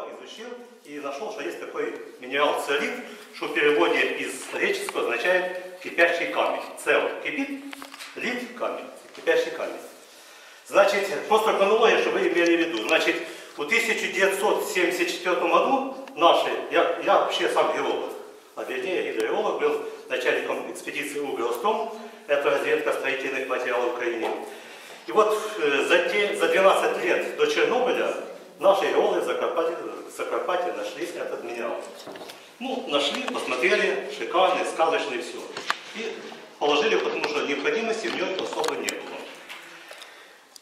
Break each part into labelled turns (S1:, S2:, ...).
S1: изучил и нашел, что есть такой минерал циолит, что в переводе из греческого означает кипящий камень. Цел кипит, лит камень, кипящий камень. Значит, просто хронология, чтобы вы имели в виду. Значит, в 1974 году наши, я, я вообще сам геолог, а вернее гидролог, был начальником экспедиции Угростом, это разведка строительных материалов в Украине. И вот э, за, те, за 12 лет до Чернобыля наши геологи в Закарпатье, в Закарпатье нашли этот минерал. Ну, нашли, посмотрели, шикарный, сказочный, все. И положили, потому что необходимости в нем особо не было.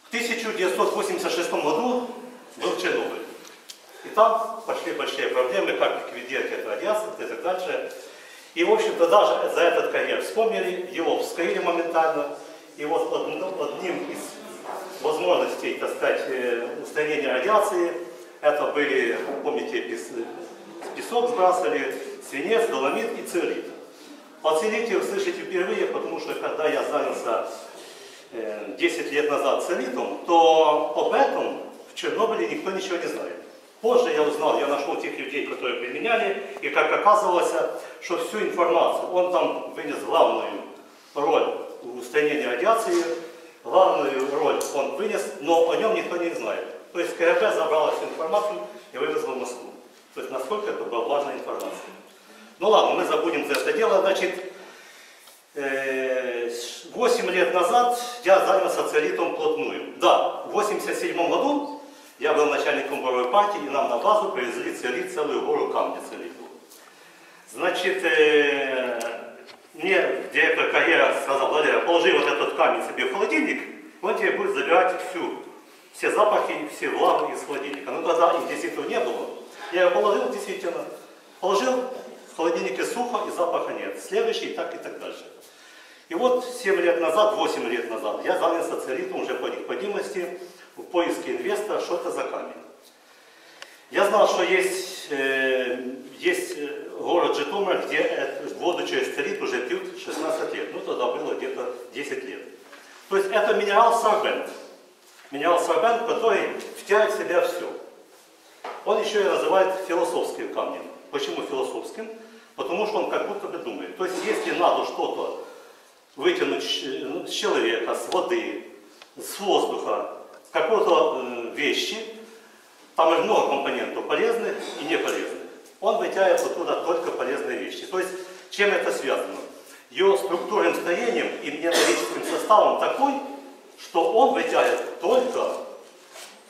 S1: В 1986 году был Чернобыль. И там пошли большие проблемы, как ликвидировать эту радиацию и так дальше. И, в общем-то, даже за этот карьер вспомнили, его вскрыли моментально. И вот одним из возможностей, так сказать, э, устранения радиации, это были, помните, песок сбрасывали, свинец, доломит и циолит. О циолите вы слышите впервые, потому что когда я занялся 10 э, лет назад циолитом, то об этом в Чернобыле никто ничего не знает. Позже я узнал, я нашел тех людей, которые применяли, и как оказывалось, что всю информацию, он там вынес главную роль в устранении радиации, главную роль он вынес, но о нем никто не знает. То есть КГБ забрала всю информацию и вывезла в Москву. То есть насколько это была важная информация. Ну ладно, мы забудем за это дело. Значит, 8 э, лет назад я занялся циолитом плотную. Да, в 87 году я был начальником боровой партии, и нам на базу привезли целить целую гору камня целить. Значит, мне директор карьера сказал, Валерий, положи вот этот камень себе в холодильник, он тебе будет забирать всю, все запахи, все влаги из холодильника. Но тогда действительно не было. Я его положил, действительно, положил, в холодильнике сухо и запаха нет. Следующий, так и так дальше. И вот 7 лет назад, 8 лет назад, я занялся целитом уже по необходимости в поиске инвестора, что это за камень. Я знал, что есть, есть э, город Житомир, где воду через церит уже пьют 16 лет. Ну, тогда было где-то 10 лет. То есть это минерал сорбент. Минерал сорбент, который втягивает в себя все. Он еще и называют философским камнем. Почему философским? Потому что он как будто бы думает. То есть если надо что-то вытянуть ну, с человека, с воды, с воздуха, какой-то э, вещи, там же много компонентов, полезных и неполезных. Он вытягивает оттуда только полезные вещи. То есть, чем это связано? Ее структурным строением и металлическим составом такой, что он вытягивает только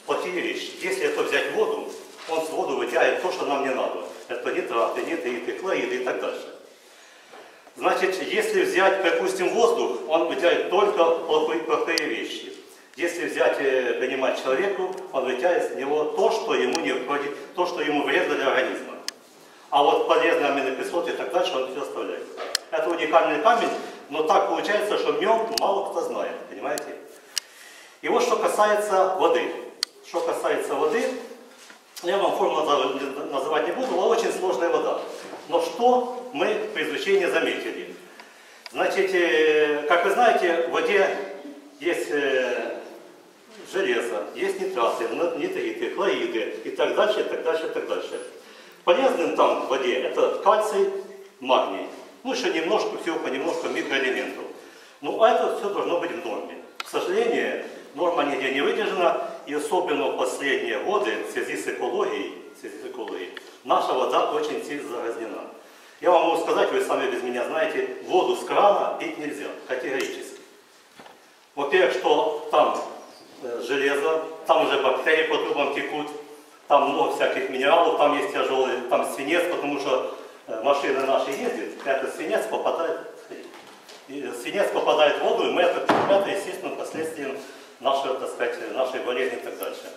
S1: плохие вещи. Если это взять воду, он с воду вытягивает то, что нам не надо. Это нитраты, нитриты, хлориды и так дальше. Значит, если взять, допустим, воздух, он вытягивает только плохие вещи. Если взять э, принимать человеку, вытягивает с него то, что ему не входит, то, что ему вредно для организма. А вот полезные аминокислоты и так дальше он все оставляет. Это уникальный камень, но так получается, что в нем мало кто знает, понимаете? И вот что касается воды. Что касается воды, я вам формулу называть не буду, но очень сложная вода. Но что мы при изучении заметили? Значит, э, как вы знаете, в воде есть э, железо, есть нитраты, нитриты, хлориды и так дальше, и так дальше, и так дальше. Полезным там в воде это кальций, магний. Ну, еще немножко, всего понемножку микроэлементов. Ну, а это все должно быть в норме. К сожалению, норма нигде не выдержана, и особенно в последние годы в связи с экологией, в связи с экологией наша вода очень сильно загрязнена. Я вам могу сказать, вы сами без меня знаете, воду с крана пить нельзя, категорически. Во-первых, что там железо, там уже бактерии по трубам текут, там много всяких минералов, там есть тяжелый, там свинец, потому что э, машины наши ездят, этот свинец попадает, и свинец попадает в воду, и мы это, это естественно, последствием нашего, так сказать, нашей болезни и так дальше.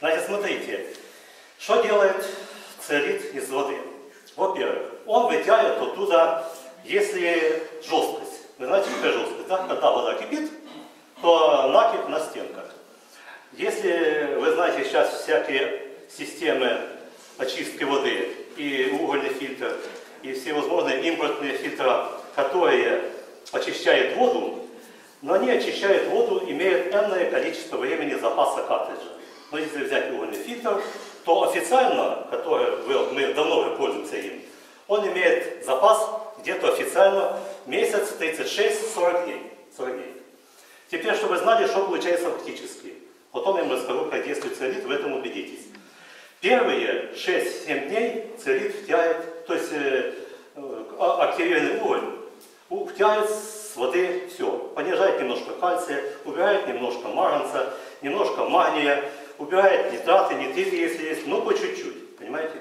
S1: Значит, смотрите, что делает целит из воды? Во-первых, он вытягивает оттуда, если жесткость, вы знаете, какая жесткость, да? когда вода кипит, то накипь на стенках. Если вы знаете сейчас всякие системы очистки воды и угольный фильтр, и всевозможные импортные фильтра, которые очищают воду, но они очищают воду, имеют энное количество времени запаса картриджа. Но если взять угольный фильтр, то официально, который мы давно уже пользуемся им, он имеет запас где-то официально месяц 36-40 дней. 40 дней. Теперь, чтобы знали, что получается фактически. Потом я вам расскажу, как действует целит, в этом убедитесь. Первые 6-7 дней целит втягивает, то есть э, э, а- активированный уголь, втягивает с воды все. Понижает немножко кальция, убирает немножко марганца, немножко магния, убирает нитраты, нитраты, если есть, ну по чуть-чуть, понимаете?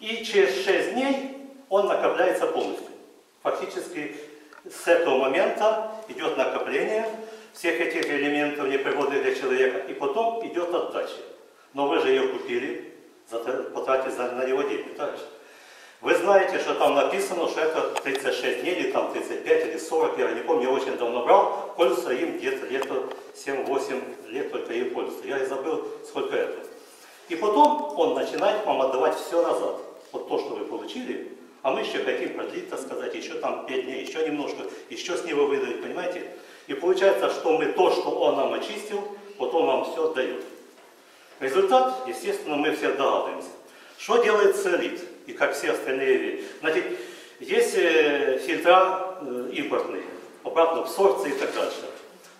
S1: И через 6 дней он накопляется полностью. Фактически с этого момента идет накопление всех этих элементов непригодных для человека, и потом идет отдача. Но вы же ее купили, потратили на него деньги, так? Вы знаете, что там написано, что это 36 дней, или там 35, или 40, я не помню, я очень давно брал, пользуется им где-то лет 7-8 лет только им пользуется. Я и забыл, сколько это. И потом он начинает вам отдавать все назад. Вот то, что вы получили, а мы еще хотим продлить, так сказать, еще там 5 дней, еще немножко, еще с него выдавить, понимаете? И получается, что мы то, что он нам очистил, потом нам все отдает. Результат, естественно, мы все догадываемся. Что делает целит и как все остальные вещи? Значит, есть э, фильтра э, импортные, обратно абсорбции и так дальше.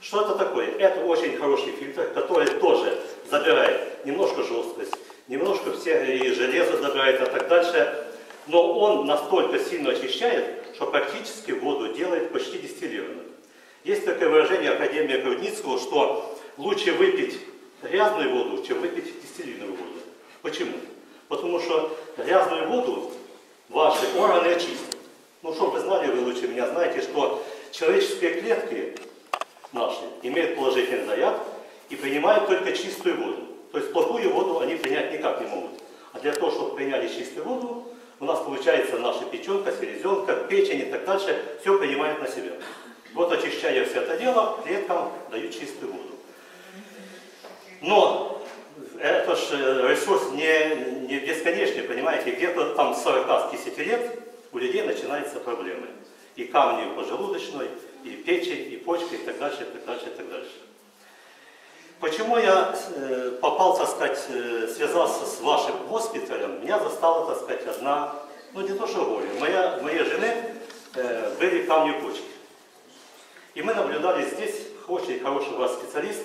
S1: Что это такое? Это очень хороший фильтр, который тоже забирает немножко жесткость, немножко все и железо забирает и так дальше. Но он настолько сильно очищает, что практически воду делает почти дистиллированной. Есть такое выражение Академии Крудницкого, что лучше выпить грязную воду, чем выпить дистиллированную воду. Почему? Потому что грязную воду ваши органы очистят. Ну, чтобы вы знали, вы лучше меня знаете, что человеческие клетки наши имеют положительный заряд и принимают только чистую воду. То есть плохую воду они принять никак не могут. А для того, чтобы приняли чистую воду, у нас получается наша печенка, селезенка, печень и так дальше, все принимает на себя. Вот очищая все это дело, клеткам дают чистую воду. Но это же ресурс не, не бесконечный, понимаете, где-то там 40 10 лет у людей начинаются проблемы. И камни поджелудочной, и печень, и почка, и так дальше, и так дальше, и так дальше. Почему я э, попал, так сказать, э, связался с вашим госпиталем, меня застала, так сказать, одна, ну не то что горе, моя, моей жены э, были камни почки. И мы наблюдали здесь, очень хороший у вас специалист,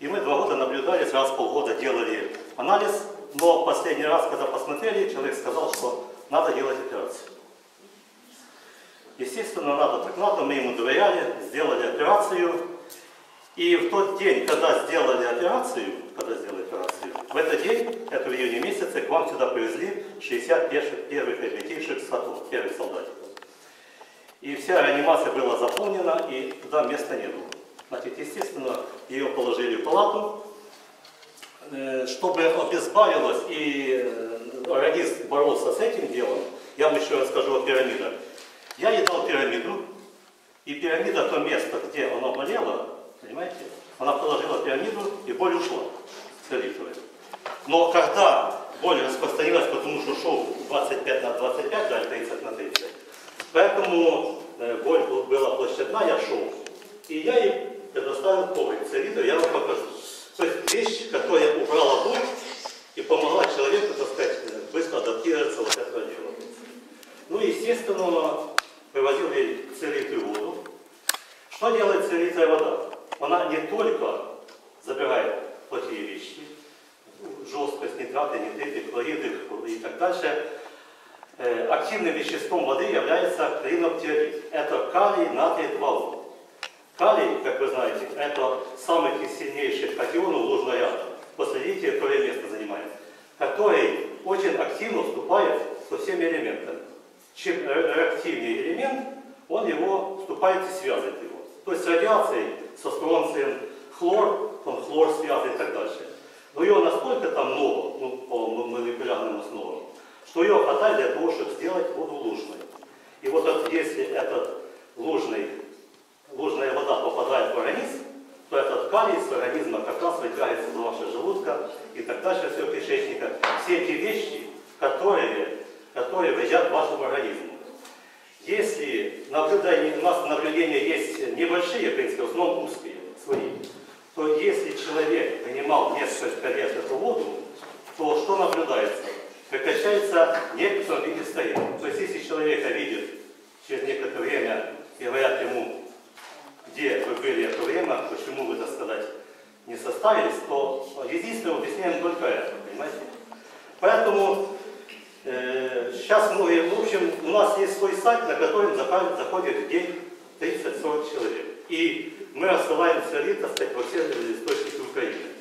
S1: и мы два года наблюдали, раз в полгода делали анализ, но последний раз, когда посмотрели, человек сказал, что надо делать операцию. Естественно, надо так надо, мы ему доверяли, сделали операцию. И в тот день, когда сделали операцию, когда сделали операцию, в этот день, это в июне месяце, к вам сюда привезли 60 первых, первых отлетевших садов, первых солдатиков. И вся реанимация была заполнена, и туда места не было. Значит, естественно, ее положили в палату, э, чтобы обезбавилось и э, организм боролся с этим делом, я вам еще расскажу о пирамидах. Я ей дал пирамиду, и пирамида, то место, где она болела, понимаете, она положила пирамиду, и боль ушла целителя. Но когда боль распространилась, потому что шел 25 на 25, да, 30 на 30, поэтому э, боль была площадная, я шел. И я ей предоставил коврик целителя, я вам покажу. То есть вещь, которая убрала боль и помогла человеку, так сказать, э, быстро адаптироваться вот этого дела. Ну, естественно, привозил ей целитель воду. Что делает целитель вода? Она не только забирает плохие вещи, жесткость, нитраты, нитриты, хлориды и так дальше. Активным веществом воды является клиноптиолит. Это калий, натрий, валу. Калий, как вы знаете, это самый из сильнейших катионов лужного ряда. Посмотрите, какое место занимает. Который очень активно вступает со всеми элементами. Чем реактивнее элемент, он его вступает и связывает его. То есть с радиацией, со стронцием, хлор, он хлор связывает и так дальше. Но ее настолько там много, ну, по молекулярным основам, что ее для того, чтобы сделать воду лужной. И вот если этот лужный, лужная вода попадает в организм, то этот калий с организма как раз вытягивается из вашего желудка и так дальше, все кишечника. Все эти вещи, которые, которые вредят вашему организму. Если наблюдение, у нас наблюдения есть небольшие, в принципе, в основном узкие, свои, то если человек принимал несколько лет эту воду, то что наблюдается? Прекращается некотором виде старение. То есть если человека видит через некоторое время и говорят ему, где вы были это время, почему вы, так сказать, не составились, то единственное объясняем только это, понимаете? Поэтому э, сейчас многие, в общем, у нас есть свой сайт, на котором заходит, в день 30-40 человек. И мы рассылаем целит, так сказать, во все источники Украины.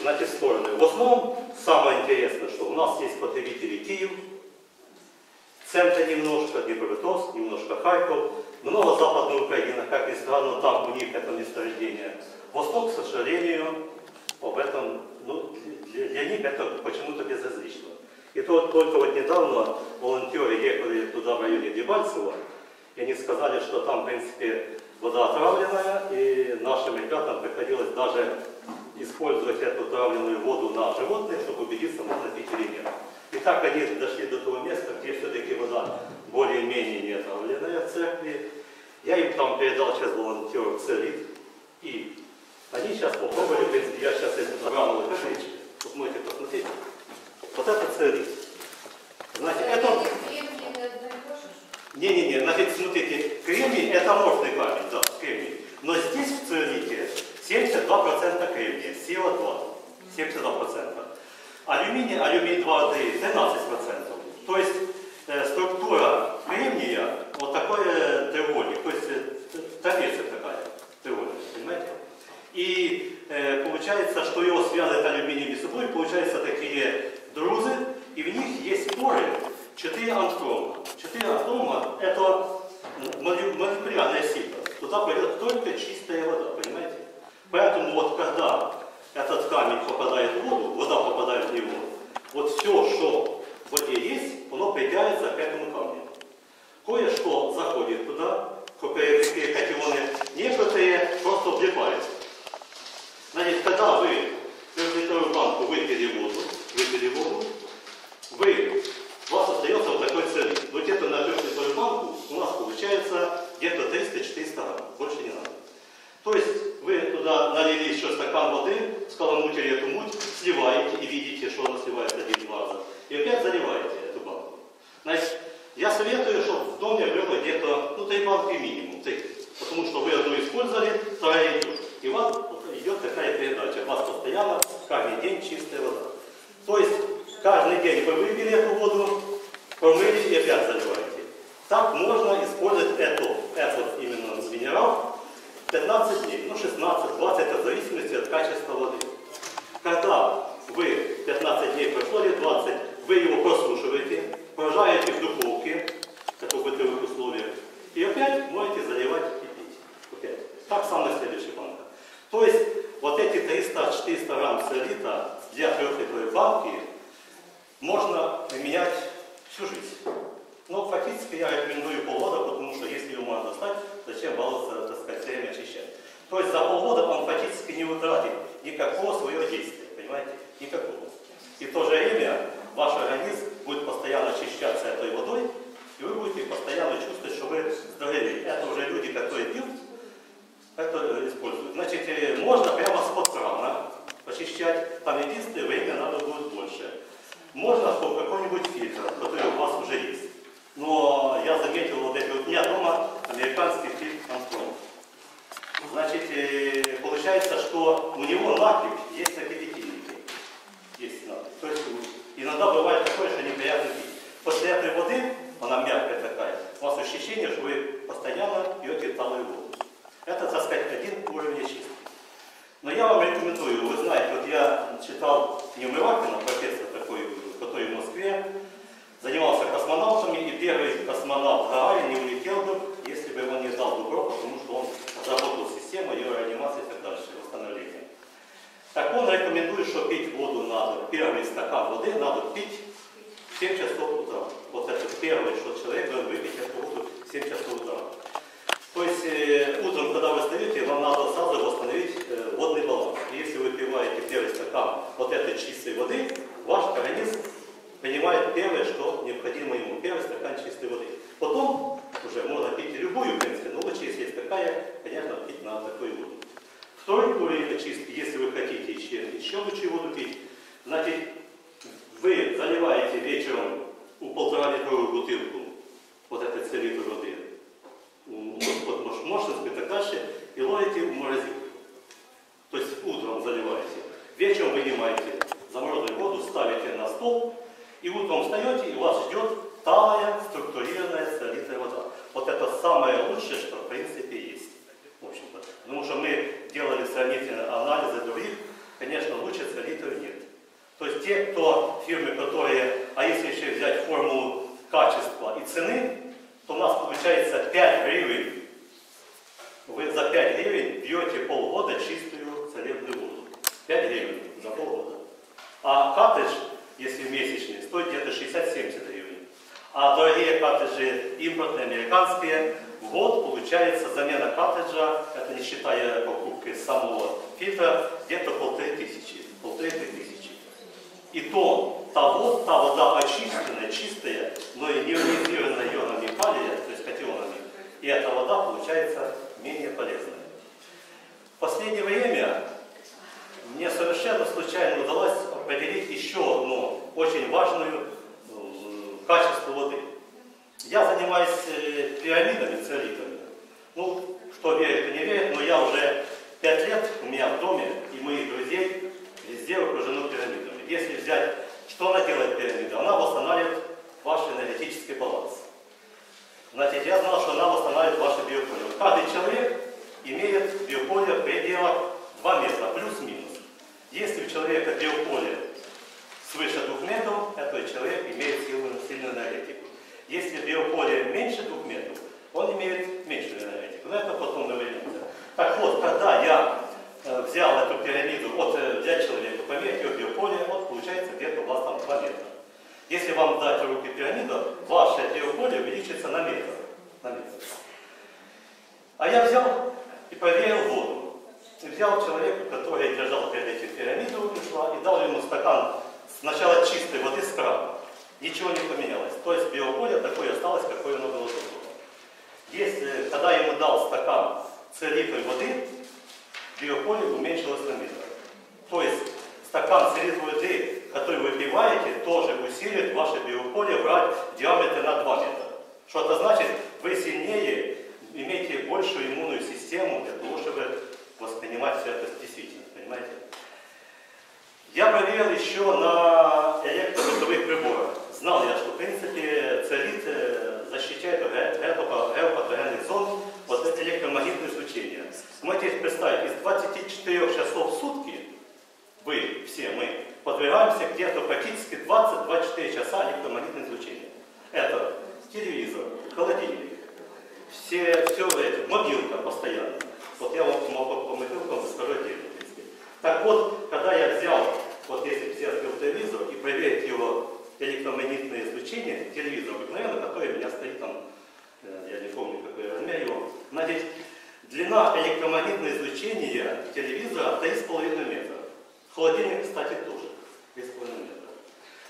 S1: Значит, стороны. В основном, самое интересное, что у нас есть потребители Киев, центра немножко, Днепропетровск, немножко Харьков, много Западной Украины, как ни странно, там у них это месторождение. Восток, к сожалению, об этом, ну, для, для них это почему-то безразлично. И то, только вот недавно волонтеры ехали туда в районе Дебальцево, и они сказали, что там, в принципе, вода отравленная, и нашим ребятам приходилось даже использовать эту отравленную воду на животных, чтобы убедиться, можно пить или нет. И так они дошли до того места, где все-таки вода более-менее не отравленная в церкви. Я им там передал сейчас волонтеров целит. И они сейчас попробовали, в принципе, я сейчас это забрал на кашечки. Вот можете посмотреть. Вот это целит. Знаете, это... Не-не-не, значит, смотрите, кремний это морфный камень, да, кремний. Но здесь в целите 72% кремния, СО2, 72%. Алюминий, алюминий 2 d 13%. То есть э, структура кремния вот такой треугольник, то есть таблица такая, треугольник, понимаете? И э, получается, что его связывает алюминий с собой, получаются такие друзы, и в них есть поры 4 ангстрома. 4 ангстрома это молекулярная сила. Туда пойдет только чистая вода, понимаете? Поэтому вот когда этот камень попадает в воду, вода попадает в него, вот все, что в воде есть, оно притягивается к этому камню. Кое-что заходит туда, кое-какие катионы, некоторые просто влипают. Значит, когда вы трехлитровую банку выпили воду, выпили воду, вы, у вас остается вот такой целый. Но где-то на трехлитровую банку у нас получается где-то 300-400 грамм. Больше не надо. То есть вы туда налили еще стакан воды, скаламутили эту муть, сливаете и видите, что она сливается один-два раза. И опять заливаете эту банку. Значит, я советую, чтобы в доме было где-то ну, три банки минимум. Три. Потому что вы одну использовали, вторая идет. И у вас идет такая передача. У вас постоянно каждый день чистая вода. То есть каждый день вы выпили эту воду, промыли и опять заливаете. Так можно использовать эту, этот именно минерал 15 дней, ну 16, 20, это в зависимости от качества воды. Когда вы 15 дней прошло или 20, вы его просушиваете, поражаете в духовке, как в бытовых условиях, и опять можете заливать и пить. Опять. Так самое следующая банка. То есть вот эти 300-400 грамм солита для трехлитровой банки можно применять всю жизнь. Но фактически я рекомендую полгода, потому что если его можно достать, зачем баловаться, так сказать, все время очищать. То есть за полгода он фактически не утратит никакого своего действия, понимаете? Никакого. И в то же время ваш организм будет постоянно очищаться этой водой, и вы будете постоянно чувствовать, что вы здоровее. Это уже люди, которые пьют, это используют. Значит, э, можно прямо с-под крана очищать, там единственное время надо будет больше. Можно какой-нибудь фильтр, который у вас уже есть. Но я заметил вот эти вот, у меня дома американский фильм Армстронг. Значит, э, получается, что у него накипь есть аккредитивники. Есть накипь. То есть иногда бывает такое, что неприятно пить. После этой воды, она мягкая такая, у вас ощущение, что вы постоянно пьете талую воду. Это, так сказать, один уровень чистки. Но я вам рекомендую, вы знаете, вот я читал Неумывакина, профессор такой, который в Москве, занимался космонавтами, и первый космонавт Гагарин не улетел бы, если бы он не дал добро, потому что он разработал систему ее реанимации и так дальше, восстановления. Так он рекомендует, что пить воду надо, первый стакан воды надо пить в 7 часов утра. Вот это первое, что человек должен выпить эту воду в 7 часов утра. То есть э, утром, когда вы встаете, вам надо сразу восстановить э, водный баланс. И если вы пиваете первый стакан вот этой чистой воды, ваш организм принимает первое, что необходимо ему. Первый стакан чистой воды. Потом уже можно пить любую, в принципе, но лучше, если есть такая, конечно, пить надо такую воду. Второй уровень очистки, если вы хотите еще, еще лучше воду пить, значит, вы заливаете вечером у полтора-литровую бутылку вот этой целитой воды, м, вот, вот мощность и так дальше, и ловите в морозилку. То есть утром заливаете, вечером вынимаете замороженную воду, ставите на стол, и утром встаете, и вас ждет талая, структурированная солитая вода. Вот это самое лучшее, что в принципе есть. В общем-то. Потому что мы делали сравнительные анализы других, конечно, лучше солитую нет. То есть те, кто фирмы, которые, а если еще взять формулу качества и цены, то у нас получается 5 гривен. Вы за 5 гривен пьете полгода чистую целебную воду. 5 гривен за полгода. А коттедж, если месячный, стоит где-то 60-70 гривен. А дорогие коттеджи импортные, американские, в год получается замена коттеджа, это не считая покупки самого фильтра, где-то полторы тысячи. Полторы тысячи. И то вод, та вода очищенная, чистая, но и не ионизированная ионами калия, то есть катионами, и эта вода получается менее полезная. В последнее время мне совершенно случайно удалось определить еще одну очень важную э, качество воды. Я занимаюсь э, пирамидами, целитами. Ну, кто верит, кто не верит, но я уже пять лет у меня в доме и моих друзей везде окружено пирамидами. Если взять, что она делает пирамида? Она восстанавливает ваш энергетический баланс. Значит, я знал, что она восстанавливает ваше биополе. Вот Каждый человек имеет биополе в пределах 2 метра, плюс-минус. Если у человека биополе свыше 2 метров, этот человек имеет сильную, сильную энергетику. Если биополе меньше 2 метров, он имеет меньшую энергетику. Но это потом мы вернемся. Так вот, когда я э, взял эту пирамиду, вот э, взять человека, померить его биополе, вот получается где-то у вас там 2 метра. Если вам дать в руки пирамиду, ваше биополе увеличится на метр. На метр. А я взял и проверил воду. И взял человека, который держал перед этим пирамиду, ушла, и дал ему стакан сначала чистой воды с крана. Ничего не поменялось. То есть биополе такое осталось, какое оно было до того. Если, когда я ему дал стакан целитой воды, биополе уменьшилось на метр. То есть стакан целитой воды, который вы пиваете, тоже усилит ваше биополе брать в диаметре на 2 метра. Что это значит? Вы сильнее имеете большую иммунную систему для того, чтобы воспринимать все это действительно. Понимаете? Я проверил еще на электробытовых приборах. Знал я, что в принципе целит э, защищает от геопатогенных зон от электромагнитного излучения. Можете представить, из 24 часов в сутки вы, все мы, подвергаемся где-то практически 20-24 часа электромагнитного излучения. Это телевизор, холодильник, все, все эти, мобилка постоянно. Вот я вот могу по мобилкам расскажу отдельно. Так вот, когда я взял, вот если взять телевизор и проверить его электромагнитное излучение, телевизор обыкновенно, который у меня стоит там, э, я не помню какой размер его, значит, длина электромагнитного излучения телевизора 3,5 метра. Холодильник, кстати, тоже 3,5 метра.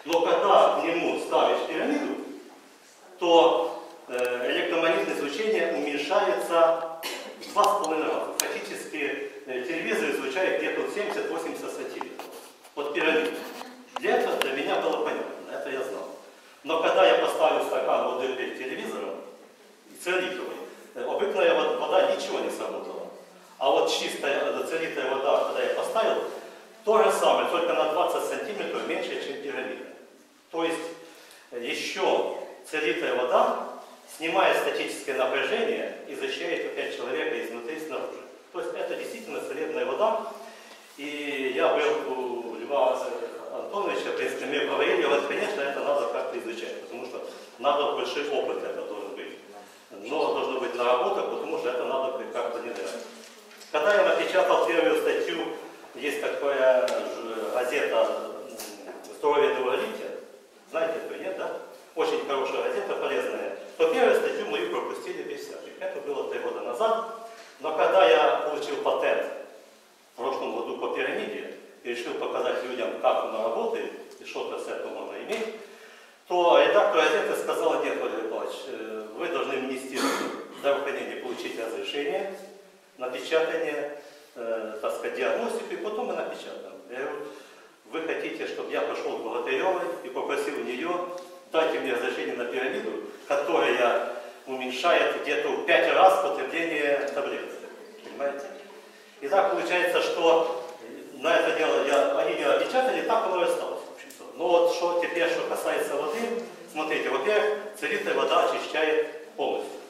S1: Но когда к нему ставишь пирамиду, то э, электромагнитное излучение уменьшается в 2,5 раза. Фактически э, телевизор излучает где-то 70-80 сантиметров. Вот пирамида. Для этого для меня было понятно, это я знал. Но когда я поставил стакан воды перед телевизором, целитровый, э, обыкновенная вода, вода ничего не сработала. А вот чистая э, целитая вода, когда я поставил, то же самое, только на 20 сантиметров меньше, чем пирамида. То есть э, еще целитая вода снимает статическое напряжение и защищает опять человека изнутри и снаружи. То есть это действительно целебная вода. И я был у Льва Антоновича, в принципе, мы говорили, вот, конечно, это надо как-то изучать, потому что надо большой опыт это должен быть. Но должно быть наработок, потому что это надо как-то внедрять. Когда я напечатал первую статью, есть такая газета «Здоровье долголетия», знаете, кто нет, да? Очень хорошая газета, полезная. То первую статью мою пропустили без всяких. Это было три года назад. Но когда я получил патент в прошлом году по пирамиде и решил показать людям, как она работает и что-то с этого можно иметь, то редактор газеты сказал, Владимир Павлович, э, вы должны в Министерство здравоохранения получить разрешение на печатание, э, так сказать, диагностику, и потом мы напечатаем. Я говорю, вы хотите, чтобы я пошел к Богатыревой и попросил у нее, дайте мне разрешение на пирамиду, которая уменьшает где-то в 5 раз потребление таблеток. Понимаете? И так получается, что на это дело я, они не отвечали, так оно и осталось. в общем-то. Но вот что теперь, что касается воды, смотрите, во-первых, целитая вода очищает полностью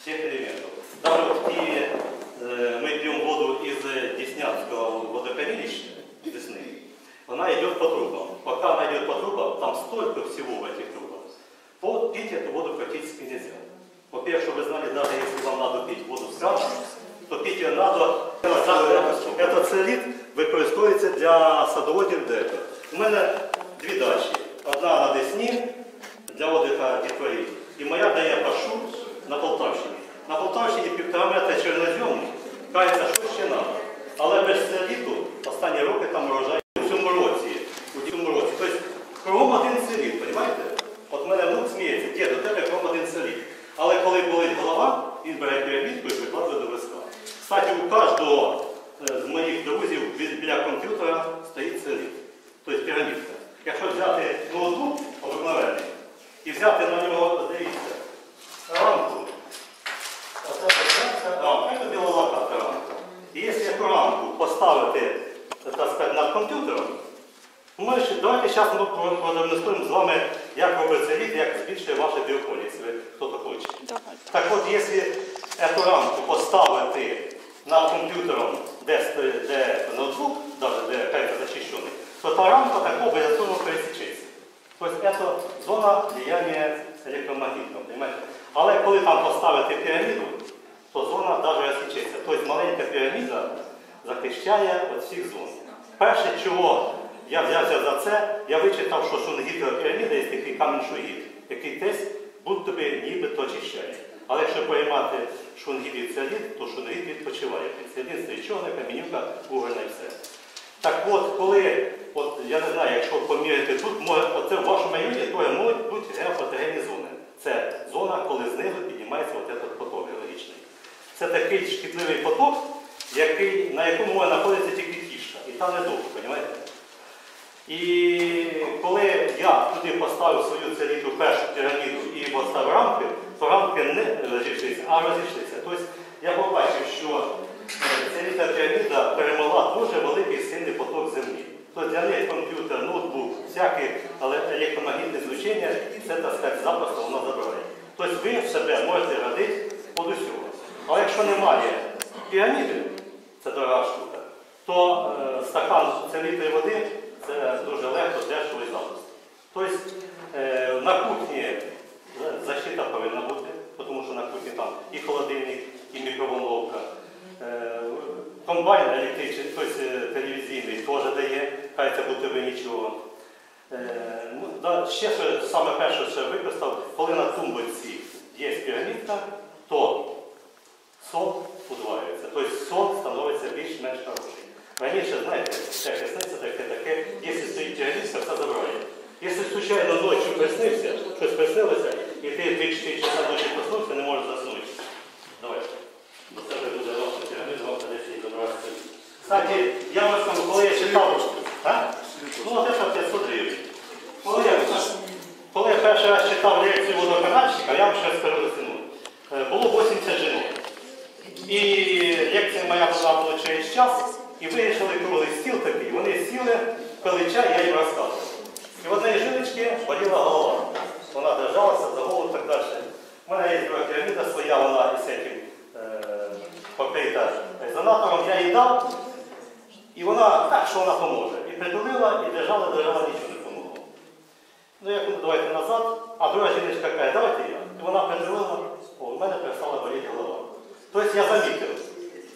S1: всех элементов. Даже вот в Киеве э, мы пьем воду из Деснянского водохранилища, Десны. Она идет по трубам. Пока она идет по трубам, там столько всего в этих трубах. То пить эту воду практически нельзя. Во-первых, чтобы вы знали, даже если вам надо пить воду с крана, ее надо. Этот целіт використовується для садоводів дека. У мене дві дачі. Одна на Десні для отдиха дітворів. І моя дає пашу на Полтавщині. На Полтавщині півтора метра чорнозьому, кажеться, що ще треба. Але без целіту останні роки там урожай у цьому році. У цьому році. Тобто кругом один целіт, розумієте? От мене внук сміється, дід, до тебе кругом один целіт. Але коли болить голова, він бере пірамідку і прикладує до виска. Кстати, у кожного е, з моїх друзів біля комп'ютера стоїть целіт. Тобто пірамідка. Якщо взяти ноутбук обикновений і взяти на нього, дивіться, рамку, рамка, це білолака рамка. І якщо рамку поставити так сказати, над комп'ютером, ми ще, давайте зараз ми продемонструємо з вами, як робиться лід, як збільшує ваше біополі, якщо хто-то хоче. Так от, якщо цю рамку поставити над комп'ютером, де, де ноутбук, навіть де карта захищений, то та рамка так обов'язково пересічеться. Тобто це зона влияння електромагнітного? Але коли там поставити піраміду, то зона навіть розсічеться. Тобто маленька піраміда захищає від всіх зон. Перше, чого я взявся за це, я вичитав, що шунгітова піраміда є такий камінь шугіт, який десь будь би нібито очищає. Але якщо поймати шунгіт і ціаліт, то шунгіт відпочиває. Це єдине чорне, камінюка, вугольна і все. Так от, коли, от я не знаю, якщо поміряти тут, оце в вашому районі то можуть бути геопатогенні зони. Це зона, коли знизу піднімається от этот поток геологічний. Це такий шкідливий поток, який, на якому може знаходитися тільки кішка. І там недовго, розумієте? І коли я туди поставив свою целіту першу піраміду і поставив рамки, рамки не розійшлися, а розійшлися. Тобто я побачив, що е, целіта піраміда перемогла дуже великий сильний поток землі. Тобто для них комп'ютер, ноутбук, всяке але електромагнітне звучання, це так сказати, запросто воно забирає. Тобто ви себе можете радити под усього. Але якщо немає піраміди, це дорога штука, то е, стакан целітої води це дуже легко, дешево і запросто. Тобто е, на кухні защита повинна бути, тому що на кухні там і холодильник, і мікроволновка. Е, комбайн електричний, тобто телевізійний теж дає, хай це буде нічого. Е, ну, ще саме перше, що я використав, коли на тумбочці є пірамідка, то сон удваюється. Тобто сон становиться більш-менш хороший. Раніше, знаєте, це присниться таке, таке, якщо стоїть пірамідка, все забирає. Якщо случайно ночі приснився, щось приснилося, і ти 3-4 часа ночі проснувся, не можеш заснути. Давай. Бо це вже буде ваша піраміда, вам придеться її забрати. Кстати, я вам скажу, коли я читав, а? ну от це 500 гривень. Коли я, коли перший раз читав лекцію водоканальщика, я вам ще скажу. Е, Було 80 жінок. І лекція моя була було через час, і вирішили круглий стіл такий. Вони сіли, пили чай, я їм розказував. І в однієї жіночки боліла голова. Вона держалася за голову і так далі. У мене є піраміда своя, вона із цим покрита резонатором, я їй дав, і вона так, що вона поможе. І притулила, і держала, держала, нічого не помогло. Ну, я кажу, давайте назад, а друга жіночка каже, давайте я. І вона притулила, о, у мене перестала боліти голова. Тобто я замітив,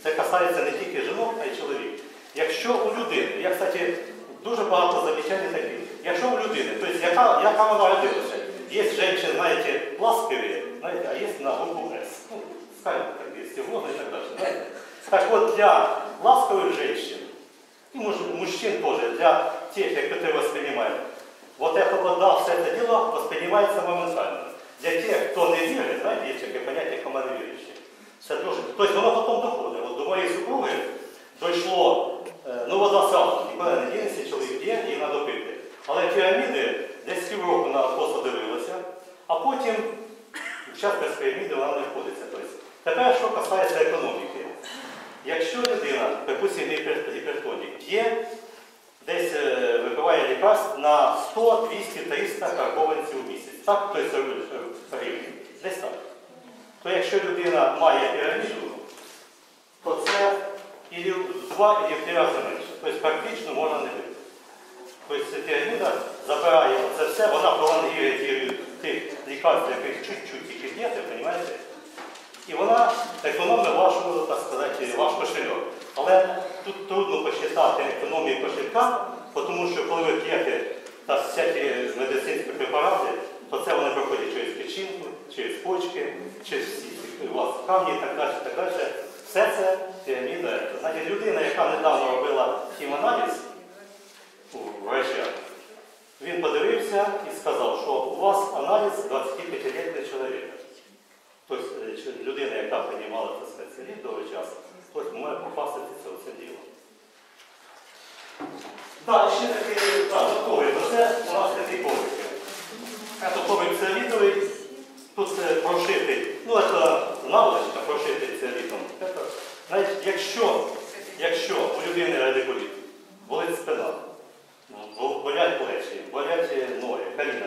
S1: це касається не тільки жінок, а й чоловік. Якщо у людини, я, кстати, дуже багато замічань таких, якщо у людини, тобто яка, яка вона родилася, є жінки, знаєте, ласкові, знаєте, а є на групу С. Ну, скажімо так, є стегло і так далі. знаєте. Так от для ласкових жінок, и муж- мужчин тоже, для тех, которые воспринимают. Вот эта вода, все это дело воспринимается моментально. Для тех, кто не верит, знаете, есть такое понятие командующие. Це дуже. Тобто воно потім доходить. От до моєї супруги дійшло, е, ну вода сразу, нікуди не дінеться, чоловік є, допити. Але піраміди десь півроку на косо дивилися, а потім в час без піраміди вона не входиться. Тобто, тепер, що касається економіки. Якщо людина, припустимо, гіпер- гіпертонік, п'є, десь е, випиває лікарств на 100, 200, 300 карбованців у місяць. Так, тобто е, гривень. Десь так. То якщо людина має піраміду, то це і в два і в три рази менше. Тобто практично можна не випити. Тобто піраміда забирає це все, вона пролонгує тих лікарств, яких чуть-чуть тільки п'єте, розумієте? І вона економить вашу, так сказати, ваш кошельок. Але тут трудно посчитати економію кошелька, тому що коли ви п'єте всякі медицинські препарати, то це вони проходять через печінку, через почки, через у вас камні і так далі. так далі. Все це піраміда. Знаєте, людина, яка недавно робила хіманаліз у врача, він подивився і сказав, що у вас аналіз 25-літнього чоловіка. Тобто е, людина, яка приймала сказати, довгий час, тобто може попасти це все діло. Так, ще такий так, готовий. Це у нас такий коврик. Це коврик целітовий. Тут е, прошитий, ну це наволочка прошитий. Це, Знаєте, якщо, якщо у людини радикуліт, болить спина, ну, бо- болять плечі, болять е, ноги, коліна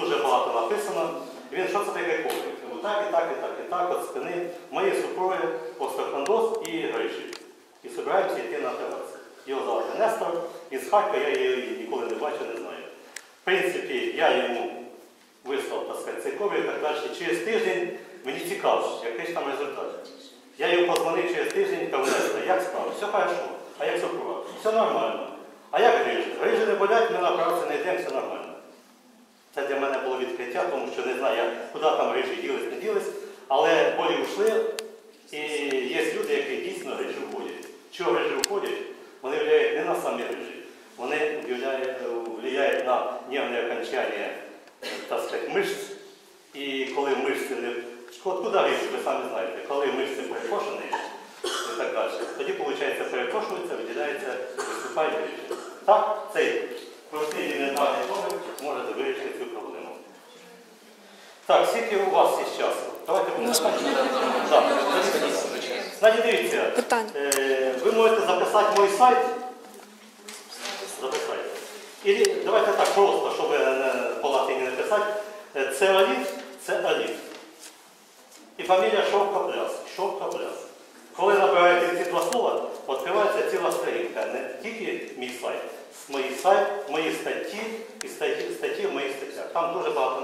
S1: дуже багато написано. І він, що це таке коврик? Так, і так, і так, і так, от спини. Мої супруги, остеохондроз і грижі. І збираємося йти на операцію. Його звати Нестор, із Харкова я її ніколи не бачив, не знаю. В принципі, я йому вислав, так сказати, цей коврик так далі. Через тиждень мені цікаво, який ж там результат. Я йому позвонив через тиждень, кажу, як справа? Все хорошо. А як супруга? Все нормально. А як грижі? Грижі не болять, ми на операцію не йдемо, все нормально. Це для мене було відкриття, тому що не знаю, куди там грижі ділись, не ділись, але болі ушли, і є люди, які дійсно грижі входять. Чого грижі входять? Вони впливають не на самі грижі, вони впливають на нервне окончання, так сказати, мишць. І коли мишці не... От куди грижі, ви самі знаєте, коли мишці перекошені і так далі, тоді, виходить, перекошується, виділяється, виступають грижі. Так, цей простий елементарний коврик може вирішити цю проблему. Так, скільки у вас є часу? Давайте будемо. Так. Значить, дивіться, е, ви можете записати мій сайт. Записайте. І давайте так просто, щоб латині не писати. Е, Це аліт, це аліт. І фамілія Шовкопляс. Шовкопляс. Коли набираєте ці два слова, відкривається ціла сторінка. Не тільки мій сайт. Мої сайт, мої статті і статті, статті в моїх статтях. Там дуже багато